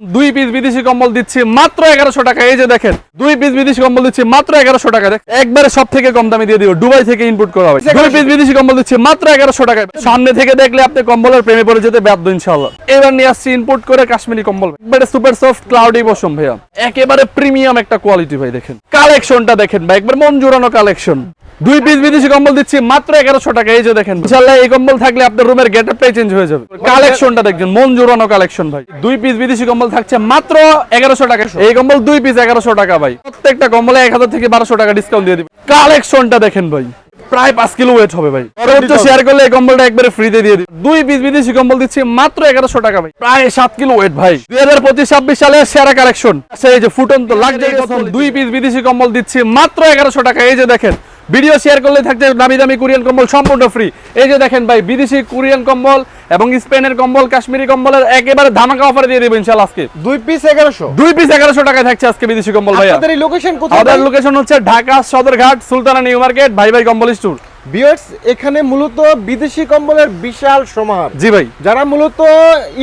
দুই পিস বিদেশি কম্বল দিচ্ছি মাত্র এগারোশো টাকা। এই যে দেখেন, দুই পিস বিদেশি কম্বল দিচ্ছি মাত্র এগারোশো টাকা। একবারে সব থেকে কম দামে দিয়ে দিব দুবাই থেকে ইনপুট করা হবে। দুই পিস বিদেশি কম্বল দিচ্ছি মাত্র এগারোশো টাকা সামনে থেকে দেখলে আপনি কম্বলের প্রেমে পড়ে যেতে বাধ্য ইনশাল্লাহ এবার নিয়ে আসছি ইনপুট করে কাশ্মীরি কম্বল। একবারে সুপার সফট ক্লাউডি বসম ভাইয়া। একেবারে প্রিমিয়াম একটা কোয়ালিটি ভাই, দেখেন। কালেকশনটা দেখেন, ভাই, একবার মন জোরানো কালেকশন দুই পিস বিদেশি কম্বল দিচ্ছি মাত্র এগারোশো টাকা। এই যে দেখেন ইনশাল্লাহ এই কম্বল থাকলে আপনার রুমের গেট আপটাই চেঞ্জ হয়ে যাবে। কালেকশনটা দেখছেন মন জোড়ানো কালেকশন ভাই। দুই পিস বিদেশি কম্বল থাকছে মাত্র এগারোশো টাকা। এই কম্বল দুই পিস এগারোশো টাকা ভাই। প্রত্যেকটা কম্বলে এক হাজার থেকে বারোশো টাকা ডিসকাউন্ট দিয়ে দিবে। কালেকশনটা দেখেন ভাই প্রায় পাঁচ কিলো ওয়েট হবে ভাই। সর্বোচ্চ শেয়ার করলে এই কম্বলটা একবারে ফ্রিতে দিয়ে দিবে। দুই পিস বিদেশি কম্বল দিচ্ছি মাত্র এগারোশো টাকা ভাই। প্রায় সাত কিলো ওয়েট ভাই। দুই হাজার পঁচিশ ছাব্বিশ সালে সেরা কালেকশন সেই যে ফুটন্ত প্রথম দুই পিস বিদেশি কম্বল দিচ্ছি মাত্র এগারোশো টাকা। এই যে দেখেন ভিডিও শেয়ার করলে থাকছে দামি দামি কোরিয়ান কম্বল সম্পূর্ণ ফ্রি এই যে দেখেন ভাই বিদেশি কোরিয়ান কম্বল এবং স্পেনের কম্বল কাশ্মীরি কম্বলের একেবারে ধামাকা অফার দিয়ে দেবো ইনশাল্লাহ আজকে। দুই পিস এগারোশো। দুই পিস এগারোশো টাকায় থাকছে আজকে বিদেশি কম্বল ভাই আপনাদের লোকেশন কোথায় লোকেশন হচ্ছে ঢাকা সদরঘাট সুলতানা নিউ মার্কেট ভাই ভাই কম্বল স্টোর বিয়ার্স এখানে মূলত বিদেশি কম্বলের বিশাল সমাহার। জি ভাই। যারা মূলত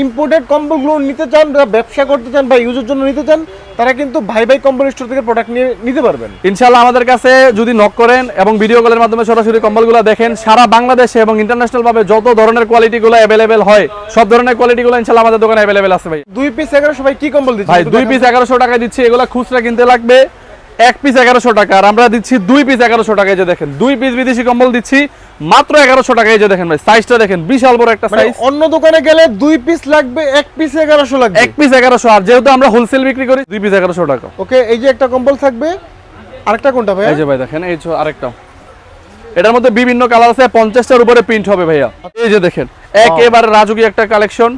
ইম্পোর্টেড কম্বলগুলো নিতে চান যারা ব্যবসা করতে চান বা ইউজের জন্য নিতে চান তারা কিন্তু ভাই ভাই কম্বল স্টোর থেকে প্রোডাক্ট নিয়ে নিতে পারবেন। ইনশাল্লাহ আমাদের কাছে যদি নক করেন এবং ভিডিও কলের মাধ্যমে সরাসরি কম্বলগুলো দেখেন সারা বাংলাদেশে এবং ইন্টারন্যাশনাল ভাবে যত ধরনের কোয়ালিটিগুলো অ্যাভেলেবেল হয় সব ধরনের কোয়ালিটিগুলো ইনশাল্লাহ আমাদের দোকানে অ্যাভেলেবেল আছে ভাই। দুই পিস এগারোশো ভাই কি কম্বল দিচ্ছেন? ভাই দুই পিস এগারোশো টাকা দিচ্ছি এগুলো খুচরা কিনতে লাগবে। এক পিস এগারোশো টাকা আর আমরা দিচ্ছি দুই পিস এগারোশো টাকা যে দেখেন দুই পিস বিদেশি কম্বল দিচ্ছি মাত্র এগারোশো টাকা যে দেখেন ভাই সাইজটা দেখেন বিশাল বড় একটা মানে সাইজ অন্য দোকানে গেলে দুই পিস লাগবে এক পিস এগারোশো লাগবে। এক পিস এগারোশো আর যেহেতু আমরা হোলসেল বিক্রি করি দুই পিস এগারোশো টাকা। ওকে এই যে একটা কম্বল থাকবে আরেকটা কোনটা ভাই এই যে ভাই দেখেন এই যে আরেকটা। এটার মধ্যে বিভিন্ন কালার আছে পঞ্চাশটার উপরে প্রিন্ট হবে ভাইয়া। এই যে দেখেন একেবারে রাজুকি একটা কালেকশন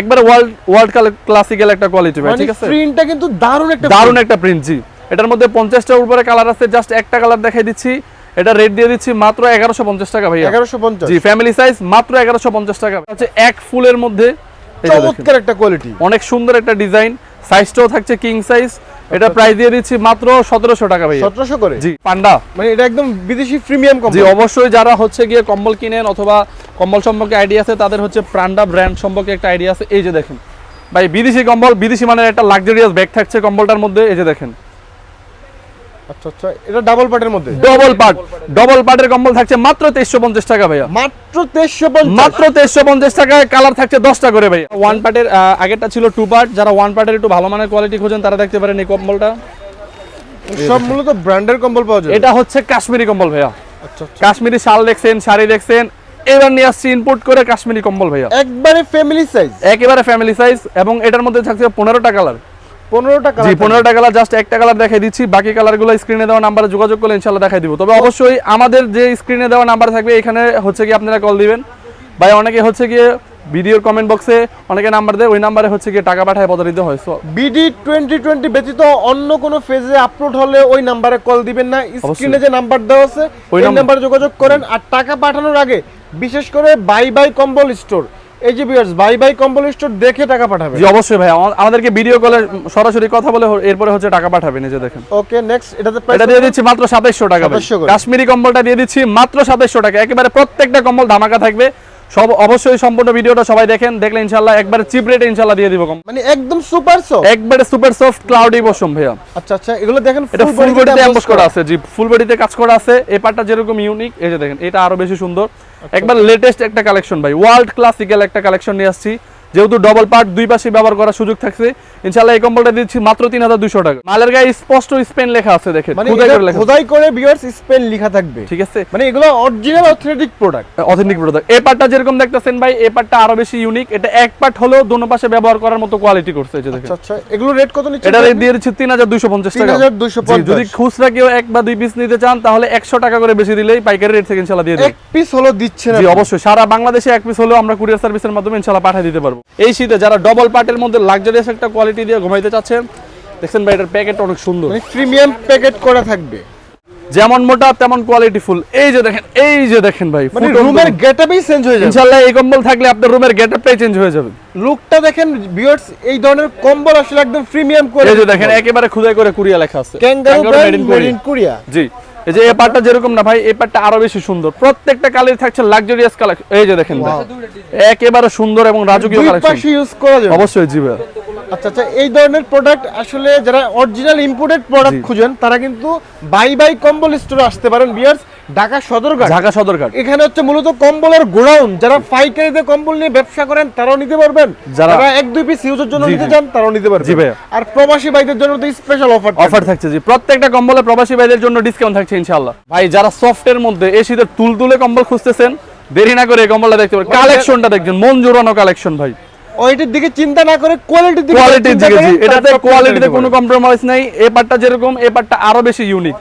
একবারে ওয়ার্ল্ড ওয়ার্ল্ড ক্লাসিক্যাল একটা কোয়ালিটি ভাই মানে ঠিক আছে? প্রিন্টটা কিন্তু দারুণ একটা দারুণ একটা প্রিন্ট জি। এটার মধ্যে পঞ্চাশটার উপরে কালার আছে জাস্ট একটা কালার দেখাই দিচ্ছি। এটা রেট দিয়ে দিচ্ছি মাত্র এগারোশো পঞ্চাশ টাকা ভাইয়া। এগারোশো পঞ্চাশ। জি ফ্যামিলি সাইজ মাত্র এগারোশো পঞ্চাশ টাকা। হচ্ছে এক ফুলের মধ্যে। চমৎকার একটা কোয়ালিটি অনেক সুন্দর একটা ডিজাইন সাইজটাও থাকছে কিং সাইজ এটা প্রাইস দিয়ে দিচ্ছি মাত্র সতেরোশো টাকা ভাইয়া। সতেরোশো করে? জি পান্ডা। মানে এটা একদম বিদেশি প্রিমিয়াম জি কম্বল অবশ্যই যারা হচ্ছে গিয়ে কম্বল কিনেন অথবা কম্বল সম্পর্কে আইডিয়া আছে তাদের হচ্ছে প্রান্ডা ব্র্যান্ড সম্পর্কে একটা আইডিয়া আছে। এই যে দেখেন। ভাই বিদেশি কম্বল বিদেশি মানের একটা লাক্সারিয়াস ব্যাগ থাকছে কম্বলটার মধ্যে। এই যে দেখেন। আচ্ছা আচ্ছা এটা ডাবল পার্টের মধ্যে? ডবল পার্ট ডবল পার্টের কম্বল থাকছে মাত্র তেইশশো পঞ্চাশ টাকা ভাইয়া। মাত্র তেইশশো পঞ্চাশ? মাত্র তেইশশো পঞ্চাশ টাকায় কালার থাকছে দশটা করে ভাই ওয়ান পার্টের আগেরটা ছিল টু পার্ট যারা ওয়ান পার্টের একটু ভালো মানের কোয়ালিটি খোঁজেন তারা দেখতে পারেন এই কম্বলটা। সব মূলত ব্র্যান্ডের কম্বল পাওয়া যায় এটা হচ্ছে কাশ্মীরি কম্বল ভাইয়া। আচ্ছা আচ্ছা। কাশ্মীরি শাল দেখছেন শাড়ি দেখছেন এবার নিয়ে আসছি ইনপুট করে কাশ্মীরি কম্বল ভাইয়া। একবারে ফ্যামিলি সাইজ একেবারে ফ্যামিলি সাইজ এবং এটার মধ্যে থাকছে পনেরোটা কালার পনেরোটা জি কালার পনেরোটা কালার জাস্ট একটা কালার দেখাই দিচ্ছি। বাকি কালারগুলো স্ক্রিনে দেওয়া নাম্বারে যোগাযোগ করলে ইনশাল্লাহ দেখাই দিব। তবে অবশ্যই আমাদের যে স্ক্রিনে দেওয়া নাম্বার থাকবে এখানে হচ্ছে কি আপনারা কল দিবেন। ভাই অনেকে হচ্ছে গিয়ে ভিডিওর কমেন্ট বক্সে অনেকে নাম্বার দেয় ওই নাম্বারে হচ্ছে গিয়ে টাকা পাঠায় প্রতারিত হয়। So, বিডি টোয়েন্টি টোয়েন্টি ব্যতীত অন্য কোনো ফেজে আপলোড হলে ওই নাম্বারে কল দিবেন না। স্ক্রিনে যে নাম্বার দেওয়া আছে ওই নাম্বারে যোগাযোগ করেন। আর টাকা পাঠানোর আগে বিশেষ করে বাই বাই কম্বল স্টোর এই যে ভিউয়ার্স বাই বাই কম্বল স্টোর দেখে টাকা পাঠাবে জি অবশ্যই ভাই। আমা- আমাদেরকে ভিডিও কলে সরাসরি কথা বলে এরপরে হচ্ছে টাকা পাঠাবে নিজে দেখেন। ওকে নেক্সট এটাতে এটা দিয়ে দিচ্ছি মাত্র সাতাইশশো টাকা ভাই। 2700 করে। কাশ্মীরি কম্বলটা দিয়ে দিচ্ছি মাত্র সাতাইশশো টাকা। একেবারে প্রত্যেকটা কম্বল ধামাকা থাকবে। সব অবশ্যই সম্পূর্ণ ভিডিওটা সবাই দেখেন দেখলে ইনশাল্লাহ একবারে চিপ রেটে ইনশাল্লাহ দিয়ে দিব। কম মানে একদম সুপার সফট একবারে সুপার সফট ক্লাউডি বসম ভাইয়া। আচ্ছা আচ্ছা এগুলো দেখেন এটা ফুল বডিতে এমবস করা আছে জি ফুল বডিতে কাজ করা আছে। এই পার্টটা যেরকম ইউনিক এই যে দেখেন এটা আরও বেশি সুন্দর। একবার লেটেস্ট একটা কালেকশন ভাই ওয়ার্ল্ড ক্লাসিক্যাল একটা কালেকশন নিয়ে আসছি। যেহেতু ডবল পার্ট দুই পাশে ব্যবহার করার সুযোগ থাকছে। ইনশাআল্লাহ এই কম্বলটা দিচ্ছি মাত্র তিন হাজার দুশো টাকা। মালের গায়ে স্পষ্ট স্পেন লেখা আছে দেখেন। মানে খোদাই করে ভিউয়ার্স স্পেন লেখা থাকবে। ঠিক আছে। মানে এগুলো original authentic product authentic product এই পার্টটা যেরকম দেখতেছেন ভাই এই পার্টটা আরও বেশি ইউনিক এটা এক পার্ট হলেও দোনো পাশে ব্যবহার করার মতো কোয়ালিটি করছে এই যে দেখেন। আচ্ছা আচ্ছা। এগুলো রেট কত নিচ্ছে এটা rate দিয়ে দিচ্ছি তিন হাজার দুইশো পঞ্চাশ টাকা। 3250 জি, যদি খুচরা কেউ এক বা দুই পিস নিতে চান তাহলে একশো টাকা করে বেশি দিলেই পাইকারি রেট থেকে ইনশাল্লাহ দিয়ে দেবে এক পিস হলো দিচ্ছে না জি অবশ্যই। সারা বাংলাদেশে এক পিস হলেও আমরা কুরিয়ার সার্ভিসের মাধ্যমে ইনশাল্লাহ পাঠিয়ে দিতে পারব। এই শীতে যারা ডবল পার্টের মধ্যে লাক্সারিয়াস একটা কোয়ালিটি দিয়ে ঘুমাইতে চাচ্ছেন দেখছেন ভাই এটার প্যাকেট অনেক সুন্দর। মানে প্রিমিয়াম প্যাকেট করা থাকবে। যেমন মোটা তেমন কোয়ালিটি ফুল এই যে দেখেন এই যে দেখেন ভাই মানে রুমের গেটআপই চেঞ্জ হয়ে যাবে। ইনশাল্লাহ এই কম্বল থাকলে আপনার রুমের গেটআপটাই চেঞ্জ হয়ে যাবে। লুকটা দেখেন ভিউয়ার্স এই ধরনের কম্বল আসলে একদম প্রিমিয়াম করে এই যে দেখেন একেবারে খুদাই করে কুরিয়া লেখা আছে। ক্যাঙ্গারু মেড ইন কোরিয়া জি। এই যে এই যেরকম না ভাই এই আরও বেশি সুন্দর। প্রত্যেকটা কালার থাকছে লাক্সারিয়াস কালার এই যে দেখেন। একেবারে সুন্দর এবং রাজকীয় কালেকশন ইউজ করা যায় অবশ্যই জি ভাই। আচ্ছা আচ্ছা এই ধরনের প্রোডাক্ট আসলে যারা অরিজিনাল ইম্পোর্টেড প্রোডাক্ট খুঁজেন তারা কিন্তু বাই বাই কম্বল স্টোরে আসতে পারেন বিয়ার্স ঢাকা সদরঘাট। ঢাকা সদরঘাট। এখানে হচ্ছে মূলত কম্বলের গোডাউন। যারা পাইকারিতে কম্বল নিয়ে ব্যবসা করেন তারাও নিতে পারবেন। যারা- এক দুই পিস ইউজের জন্য নিতে চান তারাও নিতে পারবেন। জি। আর প্রবাসী ভাইদের জন্য তো স্পেশাল অফার অফার থাকছে জি। প্রত্যেকটা কম্বলে প্রবাসী ভাইদের জন্য ডিসকাউন্ট থাকছে ইনশাআল্লাহ। ভাই যারা সফটের মধ্যে এই শীতের তুলতুলে কম্বল খুঁজতেছেন দেরি না করে এই কম্বলটা দেখতে পারেন। কালেকশনটা দেখছেন মন জোরানো কালেকশন ভাই। ওইটির দিকে চিন্তা না করে কোয়ালিটির দিকে কোয়ালিটির দিকে জি। এটাতে কোয়ালিটিতে কোনো। কম্প্রোমাইজ নাই। এই পার্টটা যেরকম এই পার্টটা আরও বেশি ইউনিক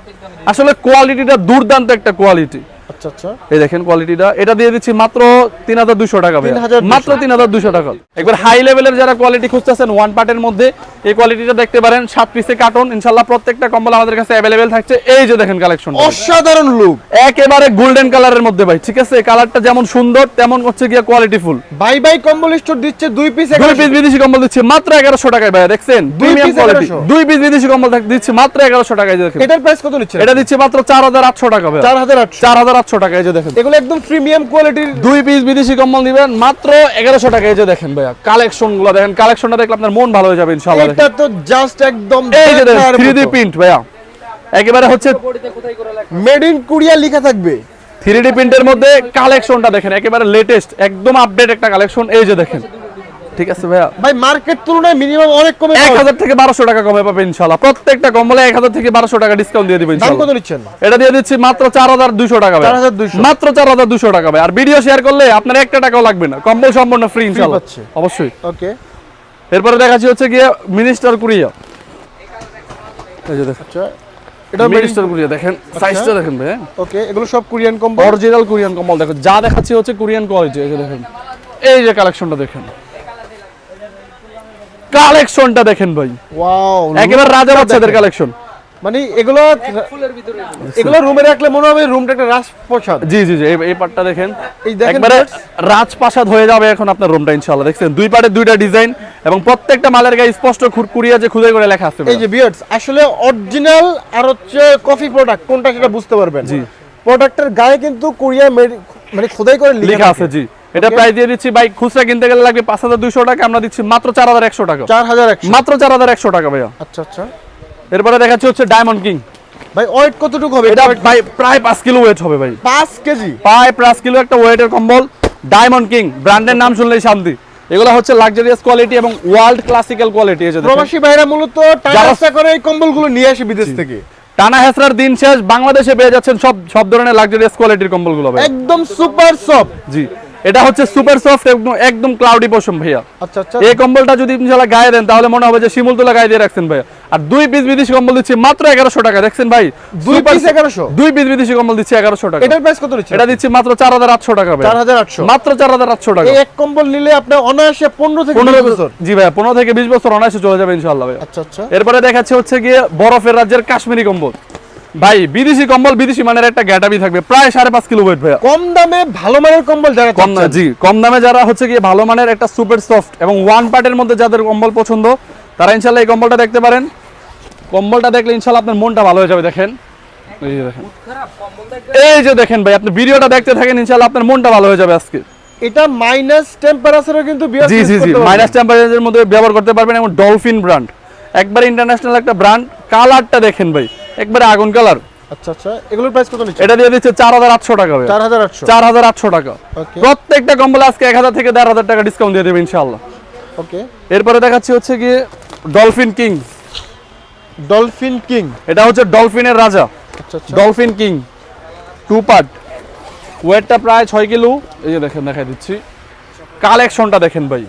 আসলে কোয়ালিটিটা দুর্দান্ত একটা কোয়ালিটি আচ্ছা আচ্ছা। এই দেখেন কোয়ালিটিটা এটা দিয়ে দিচ্ছি মাত্র 3200 টাকা ভাই মাত্র 3200 টাকা। একবার হাই লেভেলের যারা কোয়ালিটি খুঁজতেছেন ওয়ান পার্টের মধ্যে এই কোয়ালিটিটা দেখতে পারেন সাত পিসে কার্টন ইনশাআল্লাহ প্রত্যেকটা কম্বল আমাদের কাছে अवेलेबल থাকছে। এই যে দেখেন কালেকশন অসাধারণ লুক একেবারে গোল্ডেন কালারের মধ্যে ভাই ঠিক আছে? কালারটা যেমন সুন্দর তেমন হচ্ছে গিয়া কোয়ালিটি ফুল বাই বাই কম্বল স্টোর দিচ্ছে দুই পিস দুই পিস বিদেশি কম্বল দিচ্ছে মাত্র 1100 টাকায় ভাই দেখছেন? প্রিমিয়াম কোয়ালিটি দুই পিস বিদেশি কম্বল দিচ্ছে মাত্র 1100 টাকায় দেখেন। এটার প্রাইস কত নিচ্ছে এটা দিচ্ছে মাত্র 4800 টাকা ভাই 4800 4800 সাতশো টাকা এই যে দেখেন। এগুলো একদম প্রিমিয়াম কোয়ালিটির দুই পিস বিদেশি কম্বল দিবেন মাত্র এগারোশো টাকা এই যে দেখেন ভাইয়া। কালেকশনগুলো দেখেন কালেকশনটা দেখলে আপনার মন ভালো হয়ে যাবে ইনশাল্লাহ এটা তো জাস্ট একদম এই যে দেখেন প্রিন্ট ভাইয়া। একেবারে হচ্ছে মেড ইন কোরিয়া লেখা থাকবে। থ্রি ডি প্রিন্টের মধ্যে কালেকশনটা দেখেন একেবারে লেটেস্ট একদম আপডেট একটা কালেকশন এই যে দেখেন। ঠিক আছে ভাইয়া। ভাই মার্কেট তুলনায় মিনিমাম অনেক কমে এক পাওয়া যায়। হাজার থেকে বারোশো টাকা কমে পাবে ইনশাল্লাহ। প্রত্যেকটা কম্বলে এক হাজার থেকে বারোশো টাকা ডিসকাউন্ট দিয়ে দিবেন দাম কত নিচ্ছেন? এটা দিয়ে দিচ্ছি মাত্র চার হাজার দুশো টাকা ভাই 4,200 মাত্র চার হাজার দুশো টাকা ভাই আর ভিডিও শেয়ার করলে আপনার একটা টাকাও লাগবে না। কম্বল সম্পূর্ণ ফ্রি ইনশাল্লাহ। পাচ্ছে। অবশ্যই। ওকে এরপরে দেখাচ্ছি হচ্ছে গিয়ে মিনিস্টার কুরিয়া এই যে দেখেন। আচ্ছা এটা মিনিস্টার কুরিয়া দেখেন সাইজটা দেখেন ভাই ওকে এগুলো সব কোরিয়ান কম্বল অরিজিনাল কোরিয়ান কম্বল দেখো যা দেখাচ্ছি হচ্ছে কোরিয়ান কোয়ালিটি এই যে দেখেন। এই যে কালেকশনটা দেখেন। কালেকশনটা দেখেন ভাই। ওয়াও একেবারে রাজা বাচ্চাদের কালেকশন। মানে এগুলো এগুলো রুমে রাখলে মনে হবে রুমটা একটা রাজপ্রসাদ। জি জি জি এই- পার্টটা দেখেন। এই দেখেন একবারে। রাজপ্রাসাদ হয়ে যাবে এখন আপনার রুমটা ইনশাআল্লাহ। দেখছেন দুই পারে দুইটা ডিজাইন এবং প্রত্যেকটা মালের গায়ে স্পষ্ট খুর- কুরিয়া যে খুদাই করে লেখা আছে এই যে বিয়ার্ডস আসলে অরিজিনাল আর হচ্ছে কফি প্রোডাক্ট কোনটা সেটা বুঝতে পারবেন। জি। প্রোডাক্টের গায়ে কিন্তু কোরিয়া মানে খোদাই করে লেখা আছে জি। এটা প্রাইস দিয়ে দিচ্ছি বাইক খুচরা কিনতে গেলে লাগবে পাঁচ হাজার দুইশো টাকা আমরা দিচ্ছি মাত্র চার হাজার একশো টাকা। চার হাজার একশো। মাত্র চার হাজার একশো টাকা ভাইয়া। আচ্ছা আচ্ছা। এরপরে দেখাচ্ছি হচ্ছে ডায়মন্ড কিং ভাই ওয়েট কতটুকু হবে? এটা ভাই প্রায় পাঁচ কিলো ওয়েট হবে ভাই। পাঁচ কেজি? প্রায় পাঁচ কিলো একটা ওয়েটের কম্বল। ডায়মন্ড কিং ব্র্যান্ডের নাম শুনলেই শান্তি। এগুলো হচ্ছে লাক্সারিয়াস কোয়ালিটি এবং ওয়ার্ল্ড ক্লাসিক্যাল কোয়ালিটি এই যে। প্রবাসী ভাইরা মূলত টাকা করে এই কম্বলগুলো নিয়ে আসে বিদেশ থেকে। টানা হেসরার দিন শেষ বাংলাদেশে পেয়ে যাচ্ছেন সব সব ধরনের লাক্সারিয়াস কোয়ালিটির কম্বলগুলো ভাই। একদম সুপার সফট জি। এটা হচ্ছে সুপার সফট একদম ক্লাউডি পশম ভাইয়া। আচ্ছা আচ্ছা। এই কম্বলটা যদি ইনশাল্লাহ গায়ে দেন তাহলে মনে হবে যে শিমুল তোলা গায়ে দিয়ে রাখছেন ভাই আর দুই পিস বিদেশি কম্বল দিচ্ছি মাত্র এগারোশো টাকা দেখছেন ভাই? দুই piece 1100? দুই পিস বিদেশি কম্বল দিচ্ছি এগারোশো টাকা। এটার প্রাইস কত নিচ্ছে এটা দিচ্ছি মাত্র চার হাজার আটশো টাকা ভাই চার হাজার আটশো? মাত্র চার হাজার আটশো টাকা। এই এক কম্বল নিলে আপনার অনায়াসে পনেরো থেকে পনেরো বিশ বছর। জি ভাই পনেরো থেকে বিশ বছর অনায়াসে চলে যাবে ইনশাল্লাহ ভাই আচ্ছা আচ্ছা। এরপরে দেখাচ্ছে হচ্ছে গিয়ে বরফের রাজ্যের কাশ্মীরি কম্বল। ভাই বিদেশি কম্বল বিদেশি মানের একটা গ্যাটাবি থাকবে প্রায় সাড়ে পাঁচ কিলো ওয়েট ভাইয়া। কম দামে ভালো মানের কম্বল যারা কম। জি কম দামে যারা হচ্ছে গিয়ে ভালো মানের একটা সুপার সফট এবং ওয়ান পার্টের মধ্যে যাদের কম্বল পছন্দ তারা ইনশাল্লাহ এই কম্বলটা দেখতে পারেন। কম্বলটা দেখলে ইনশাল্লাহ আপনার মনটা ভালো হয়ে যাবে দেখেন। এই যে দেখেন। এই যে দেখেন ভাই আপনি ভিডিওটা দেখতে থাকেন ইনশাল্লাহ আপনার মনটা ভালো হয়ে যাবে আজকে। এটা মাইনাস টেম্পারেচারও কিন্তু জি জি জি মাইনাস টেম্পারেচারের মধ্যে ব্যবহার করতে পারবেন এবং ডলফিন ব্র্যান্ড একবার ইন্টারন্যাশনাল একটা ব্র্যান্ড কালারটা দেখেন ভাই। একবারে আগুন কালার। আচ্ছা আচ্ছা এগুলোর প্রাইস কত নিচ্ছে? এটা দিয়ে দিচ্ছে চার হাজার আটশো টাকা টাকা। প্রত্যেকটা কম্বল আজকে এক হাজার থেকে দেড় হাজার টাকা ডিসকাউন্ট দিয়ে দেবে ওকে এরপরে দেখাচ্ছি হচ্ছে গিয়ে ডলফিন কিং ডলফিন কিং এটা হচ্ছে ডলফিনের রাজা। আচ্ছা আচ্ছা। ডলফিন কিং টু পার্ট ওয়েটটা প্রায় ছয় কিলো। এই যে দেখেন দেখাই দিচ্ছি। কালেকশনটা দেখেন ভাই।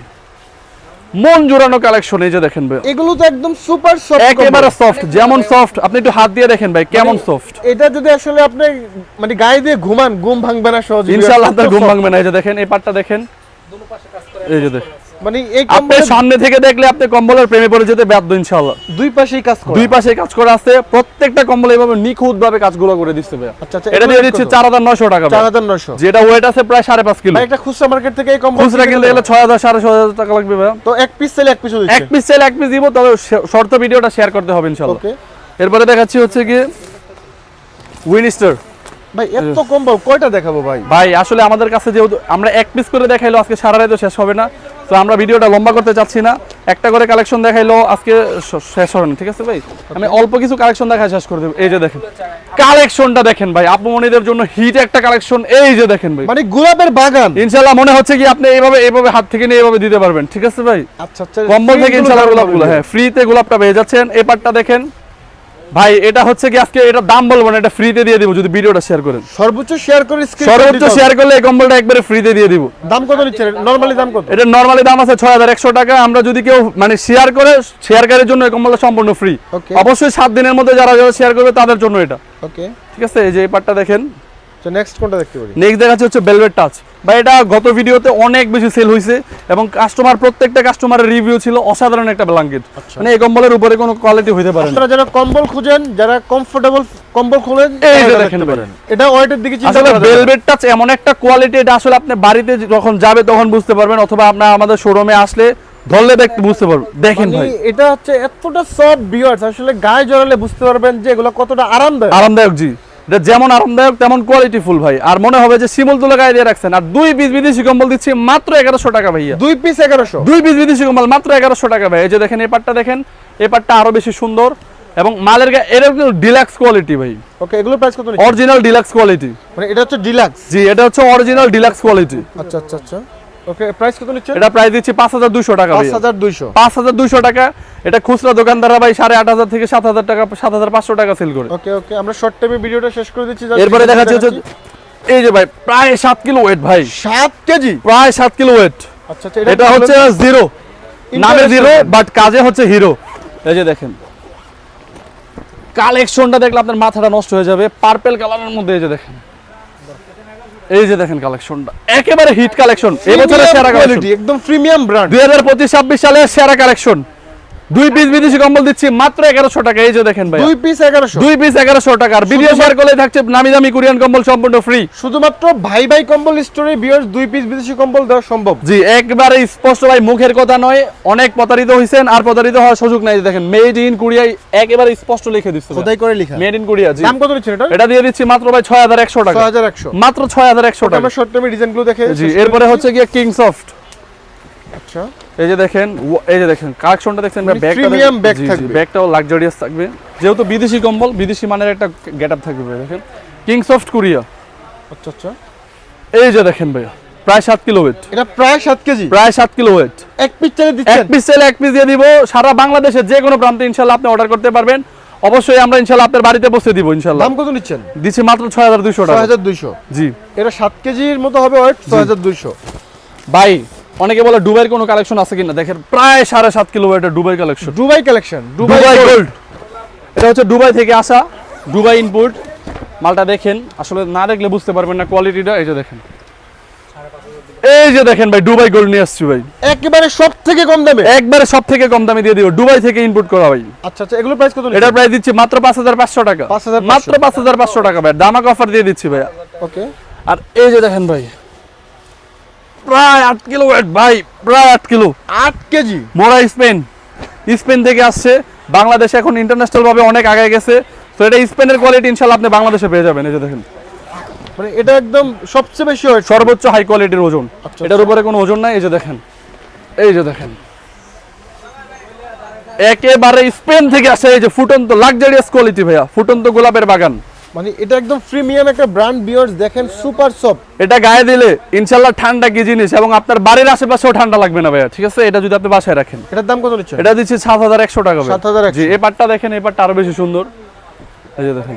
মন জোরানো কালেকশন এই যে দেখেন ভাই। এগুলো তো একদম সুপার সফট একেবারে সফট যেমন সফট আপনি একটু হাত দিয়ে দেখেন ভাই কেমন সফট এটা যদি আসলে আপনি মানে গায়ে দিয়ে ঘুমান ঘুম ভাঙবে না সহজে। ইনশাআল্লাহ আপনার ঘুম ভাঙবে না। এই যে দেখেন এই পাটটা দেখেন। দুটো পাশে কাজ করে এই যে দেখেন। মানে এই আপনি সামনে থেকে দেখলে আপনি কম্বলের প্রেমে পড়ে যেতে বাধ্য ইনশাআল্লাহ। দুই পাশেই কাজ করে। দুই পাশে কাজ করে আছে। প্রত্যেকটা কম্বল এইভাবে নিখুঁত ভাবে কাজগুলো করে দিচ্ছে ভাই আচ্ছা আচ্ছা এটা দিয়ে দিচ্ছি চার হাজার নয়শো টাকা চার ভাই। হাজার নয়শো। যেটা ওয়েট আছে প্রায় সাড়ে পাঁচ কিলো। ভাই একটা খুচরা মার্কেট থেকে এই কম্বল খুচরা কিনতে গেলে ছয় হাজার সাড়ে ছয় হাজার টাকা লাগবে ভাই তো এক পিস সেল এক পিস এক পিস চাইলে এক পিস দিব তবে শর্ত ভিডিওটা শেয়ার করতে হবে ইনশাল্লাহ ওকে এরপরে দেখাচ্ছি হচ্ছে গিয়ে উইনিস্টার ভাই এত কম্বল কয়টা দেখাবো ভাই? ভাই আসলে আমাদের কাছে যেহেতু আমরা এক পিস করে দেখাইলো আজকে সারা রাত শেষ হবে না। তো আমরা ভিডিওটা লম্বা করতে চাচ্ছি না। একটা করে কালেকশন দেখাইলো আজকে শেষ হবে না ঠিক আছে ভাই? আমি অল্প কিছু কালেকশন দেখাই শেষ করে দেবো। এই যে দেখেন কালেকশনটা দেখেন ভাই আপু মনিদের জন্য হিট একটা কালেকশন এই যে দেখেন ভাই। মানে গোলাপের বাগান। ইনশাল্লাহ মনে হচ্ছে কি আপনি এইভাবে এইভাবে হাত থেকে নিয়ে এইভাবে দিতে পারবেন ঠিক আছে ভাই? আচ্ছা আচ্ছা কম্বল থেকে গুলো গোলাপগুলো হ্যাঁ ফ্রিতে গোলাপটা পেয়ে যাচ্ছেন। এই পার্টটা দেখেন ভাই এটা হচ্ছে কি আজকে এটা দাম বলব না এটা ফ্রিতে দিয়ে দিব যদি ভিডিওটা শেয়ার করেন। সর্বোচ্চ শেয়ার করে সর্বোচ্চ শেয়ার করলে এই কম্বলটা একবারে ফ্রিতে দিয়ে দিব। দাম কত নিচ্ছে নরমালি দাম কত? এটা নরমালি দাম আছে ছয় হাজার একশো টাকা আমরা যদি কেউ মানে শেয়ার করে শেয়ারকারীর জন্য এই কম্বলটা সম্পূর্ণ ফ্রি অবশ্যই সাত দিনের মধ্যে যারা যারা শেয়ার করবে তাদের জন্য এটা। ওকে ঠিক আছে এই যে এই পার্টটা দেখেন। তো নেক্সট কোনটা দেখতে পারি? নেক্সট দেখাচ্ছে হচ্ছে বেলভেট টাচ বা এটা গত ভিডিওতে অনেক বেশি সেল হয়েছে এবং কাস্টমার প্রত্যেকটা কাস্টমারের রিভিউ ছিল অসাধারণ একটা ব্ল্যাঙ্কেট মানে এই কম্বলের উপরে কোনো কোয়ালিটি হইতে পারে আপনারা যারা কম্বল খুঁজেন যারা কমফোর্টেবল কম্বল খোলেন এই যে তারা দেখেন দেখতে পারেন। এটা ওয়েটের দিকে চিন্তা আসলে করা যাবে না। বেলভেট টাচ এমন একটা কোয়ালিটি এটা আসলে আপনি বাড়িতে যখন যাবে তখন বুঝতে পারবেন অথবা আপনার আমাদের শোরুমে আসলে ধরলে দেখতে বুঝতে পারবেন। দেখেন মানে ভাই। এটা হচ্ছে এতটা সফট ভিউয়ার্স আসলে গায়ে জড়ালে বুঝতে পারবেন যে এগুলো কতটা আরামদায়ক। আরামদায়ক জি। এটা যেমন আরামদায়ক তেমন কোয়ালিটি ফুল ভাই। আর মনে হবে যে শিমুল তুলে গায়ে দিয়ে রাখছেন। আর দুই পিস বিদেশি কম্বল দিচ্ছি মাত্র এগারোশো টাকা ভাইয়া। দুই পিস এগারোশো। দুই পিস বিদেশি কম্বল মাত্র এগারোশো টাকা ভাই এই যে দেখেন এই পাটটা দেখেন এই পাটটা আরও বেশি সুন্দর। এবং মালের গায়ে এটা কিন্তু ডিলাক্স কোয়ালিটি ভাই। ওকে এগুলো প্রাইস কত অরিজিনাল ডিলাক্স কোয়ালিটি মানে এটা হচ্ছে ডিলাক্স জি এটা হচ্ছে অরিজিনাল ডিলাক্স কোয়ালিটি আচ্ছা আচ্ছা আচ্ছা। ওকে প্রাইস কত নিচ্ছে এটা প্রাইস দিচ্ছি পাঁচ হাজার দুশো টাকা পাঁচ ভাইয়া হাজার দুইশো। পাঁচ হাজার দুইশো টাকা। এটা খুচরা দোকানদাররা ভাই সাড়ে আট হাজার থেকে সাত হাজার টাকা সাত হাজার পাঁচশো টাকা সেল করে। ওকে ওকে আমরা শর্ট টাইমে ভিডিওটা শেষ করে দিচ্ছি এরপরে দেখাচ্ছি হচ্ছে এই যে ভাই প্রায় সাত কিলো ওয়েট ভাই। সাত কেজি? প্রায় সাত কিলো ওয়েট আচ্ছা আচ্ছা এটা হচ্ছে জিরো নামে জিরো বাট কাজে হচ্ছে হিরো এই যে দেখেন। কালেকশনটা দেখলে আপনার মাথাটা নষ্ট হয়ে যাবে। পার্পেল কালারের মধ্যে এই যে দেখেন। এই যে দেখেন কালেকশনটা একেবারে হিট কালেকশন এই বছরের সেরা কালেকশন কোয়ালিটি একদম প্রিমিয়াম ব্র্যান্ড দুই হাজার পঁচিশ ছাব্বিশ সালের সেরা কালেকশন দুই পিস বিদেশি কম্বল দিচ্ছি মাত্র এগারোশো টাকা। এই যে দেখেন ভাই দুই পিস এগারোশো। দুই পিস এগারোশো টাকা। আর ভিডিও শেয়ার করলে থাকছে নামি দামি কোরিয়ান কম্বল সম্পূর্ণ ফ্রি শুধুমাত্র ভাই ভাই কম্বল স্টোরে বিয়ার্স দুই পিস বিদেশি কম্বল দেওয়া সম্ভব। জি একবারে স্পষ্ট ভাই মুখের কথা নয় অনেক প্রতারিত হয়েছেন আর প্রতারিত হওয়ার সুযোগ নাই। দেখেন মেড ইন কোরিয়া একেবারে স্পষ্ট লিখে দিচ্ছে খোদাই করে লেখা? মেড ইন কোরিয়া জি। দাম কত নিচ্ছেন এটা? এটা দিয়ে দিচ্ছি মাত্র ভাই ছয় হাজার একশো টাকা। ছয় হাজার একশো। মাত্র ছয় হাজার একশো টাকা। আমরা শর্ট টাইমে ডিজাইনগুলো দেখে জি এরপরে হচ্ছে গিয়ে কিং সফট আচ্ছা। এই যে দেখেন এই যে দেখেন কালেকশনটা দেখছেন মানে premium bag থাকবে। ব্যাগটাও লাক্সারিয়াস থাকবে। যেহেতু বিদেশি কম্বল বিদেশি মানের একটা গেটআপ থাকবে ভাই, দেখেন। কিং সফট কোরিয়া আচ্ছা আচ্ছা। এই যে দেখেন ভাইয়া প্রায় সাত কিলো ওয়েট এটা প্রায় সাত কেজি? প্রায় সাত কিলো ওয়েট এক পিস চালে এক পিস চাইলে এক পিস দিয়ে দিব। সারা বাংলাদেশের যে কোনো প্রান্তে ইনশাল্লাহ আপনি অর্ডার করতে পারবেন। অবশ্যই আমরা ইনশাল্লাহ আপনার বাড়িতে পৌঁছে দিব ইনশাল্লাহ। দাম কত নিচ্ছেন? দিচ্ছি মাত্র ছয় হাজার দুইশো ছয় হাজার দুইশো। জি। এটা সাত কেজির মতো হবে ওয়েট ছয় হাজার দুইশো। ভাই অনেকে বলে দুবাইয়ের কোনো কালেকশন আছে কিনা? দেখেন প্রায় সাড়ে সাত কিলো ওয়েটের Dubai collection Dubai collection Dubai gold এটা হচ্ছে দুবাই থেকে আসা দুবাই ইনপুট মালটা দেখেন আসলে না দেখলে বুঝতে পারবেন না কোয়ালিটিটা এই যে দেখেন। এই যে দেখেন ভাই ডুবাই গোল্ড নিয়ে আসছি ভাই। একেবারে সব থেকে কম দামে? একবারে সব থেকে কম দামে দিয়ে দিব। ডুবাই থেকে ইনপুট করা ভাই। আচ্ছা আচ্ছা এগুলো প্রাইস কত এটার প্রাইস দিচ্ছি মাত্র পাঁচ হাজার পাঁচশো টাকা। 5,500 মাত্র পাঁচ হাজার পাঁচশো টাকা ভাই। দামাক অফার দিয়ে দিচ্ছি ভাই। ওকে আর এই যে দেখেন ভাই প্রায় আট কিলো ওয়েট ভাই প্রায় আট কিলো। আট কেজি? মোরা স্পেন। স্পেন থেকে আসছে। বাংলাদেশ এখন ইন্টারন্যাশনাল ভাবে অনেক আগে গেছে। তো এটা স্পেনের কোয়ালিটি ইনশাল্লাহ আপনি বাংলাদেশে পেয়ে যাবেন এই যে দেখেন। মানে এটা একদম সবচেয়ে বেশি ওয়েট সর্বোচ্চ হাই কোয়ালিটির ওজন। আচ্ছা, এটার উপরে কোনো ওজন নাই এই যে দেখেন। এই যে দেখেন। একেবারে স্পেন থেকে আসে এই যে ফুটন্ত লাক্সারিয়াস কোয়ালিটি ভাইয়া। ফুটন্ত গোলাপের বাগান। মানে এটা একদম প্রিমিয়াম একটা ব্র্যান্ড বিয়ার্স দেখেন সুপার সফট। এটা গায়ে দিলে ইনশাল্লাহ ঠান্ডা কি জিনিস? এবং আপনার বাড়ির আশেপাশেও ঠান্ডা লাগবে না ভাইয়া ঠিক আছে? এটা যদি আপনি বাসায় রাখেন। এটার দাম কত নিচ্ছেন এটা দিচ্ছি সাত হাজার একশো টাকা ভাই। 7,100 জি এই পাটটা দেখেন এই পাটটা আরও বেশি সুন্দর। এই যে দেখেন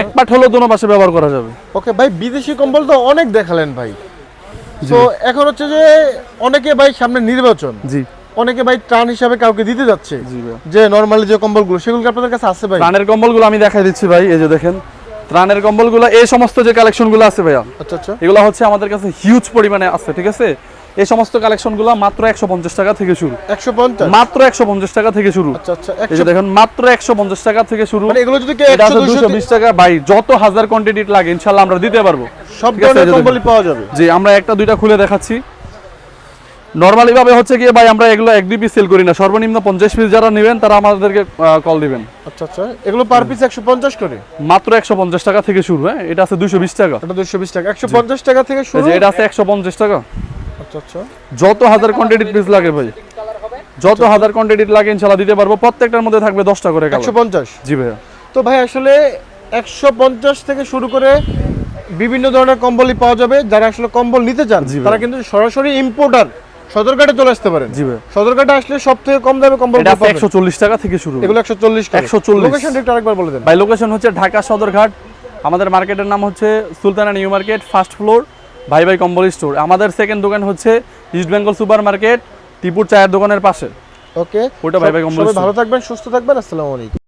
এক পাট হলেও দোনো পাশে ব্যবহার করা যাবে। ওকে ভাই বিদেশি কম্বল তো অনেক দেখালেন ভাই। তো এখন হচ্ছে যে অনেকে ভাই সামনে নির্বাচন। জি। অনেকে ভাই ত্রাণ হিসাবে কাউকে দিতে যাচ্ছে। যে নরমালি যে কম্বলগুলো সেগুলো আপনাদের কাছে আছে ভাই? ত্রাণের কম্বলগুলো আমি দেখাই দিচ্ছি ভাই এই যে দেখেন। ত্রাণের কম্বলগুলো এই সমস্ত যে কালেকশনগুলো আছে ভাইয়া আচ্ছা আচ্ছা। এগুলো হচ্ছে আমাদের কাছে হিউজ পরিমাণে আছে ঠিক আছে? এই সমস্ত কালেকশনগুলো মাত্র একশো পঞ্চাশ টাকা থেকে শুরু। একশো পঞ্চাশ? মাত্র একশো পঞ্চাশ টাকা থেকে শুরু। আচ্ছা আচ্ছা এই যে 100 দেখেন মাত্র একশো পঞ্চাশ টাকা থেকে শুরু। মানে এগুলো যদি কেউ এটা একশো আছে দুশো দুশো বিশ টাকা। ভাই যত হাজার কোয়ান্টিটি লাগে ইনশাল্লাহ আমরা দিতে পারব। সব ধরনের। কম্বলই পাওয়া যাবে। জি আমরা একটা দুইটা খুলে দেখাচ্ছি। নর্মালি ভাবে হচ্ছে গিয়ে ভাই আমরা এগুলো এক দুই পিস সেল করি না। সর্বনিম্ন পঞ্চাশ পিস যারা নেবেন তারা আমাদেরকে কল দিবেন। আচ্ছা আচ্ছা। এগুলো পার পিস একশো পঞ্চাশ করে? মাত্র একশো পঞ্চাশ টাকা থেকে শুরু হ্যাঁ? এটা আছে দুইশো বিশ টাকা। এটা দুশো বিশ টাকা। একশো পঞ্চাশ টাকা থেকে শুরু? এটা আছে একশো পঞ্চাশ টাকা। আচ্ছা আচ্ছা। যত হাজার কোয়ান্টিটির পিস লাগে ভাই। যত হাজার কোয়ান্টিটির লাগে ইনশাল্লাহ দিতে পারব। প্রত্যেকটার মধ্যে থাকবে দশটা করে একশো পঞ্চাশ? জি ভাইয়া। তো ভাই আসলে একশো পঞ্চাশ থেকে শুরু করে বিভিন্ন ধরনের কম্বলই পাওয়া যাবে। যারা আসলে কম্বল নিতে চান তারা কিন্তু সরাসরি ইম্পোর্টার সদরঘাটে চলে আসতে পারেন। জি ভাই। সদরঘাটে আসলে সব থেকে কম দামে কম্বল এটা আপনি একশো চল্লিশ টাকা থেকে শুরু। এগুলো একশো চল্লিশ 140 লোকেশন একটু আরেকবার বলে দেন। বাই লোকেশন হচ্ছে ঢাকা সদরঘাট। আমাদের মার্কেটের নাম হচ্ছে Sultana new market first floor ভাই ভাই কম্বল স্টোর আমাদের সেকেন্ড দোকান হচ্ছে ইস্ট বেঙ্গল সুপার মার্কেট টিপুর চায়ের দোকানের পাশে। ওকে ওটা ভাই ভাই কম্বল ভালো থাকবেন সুস্থ থাকবেন। আসসালামু আলাইকুম।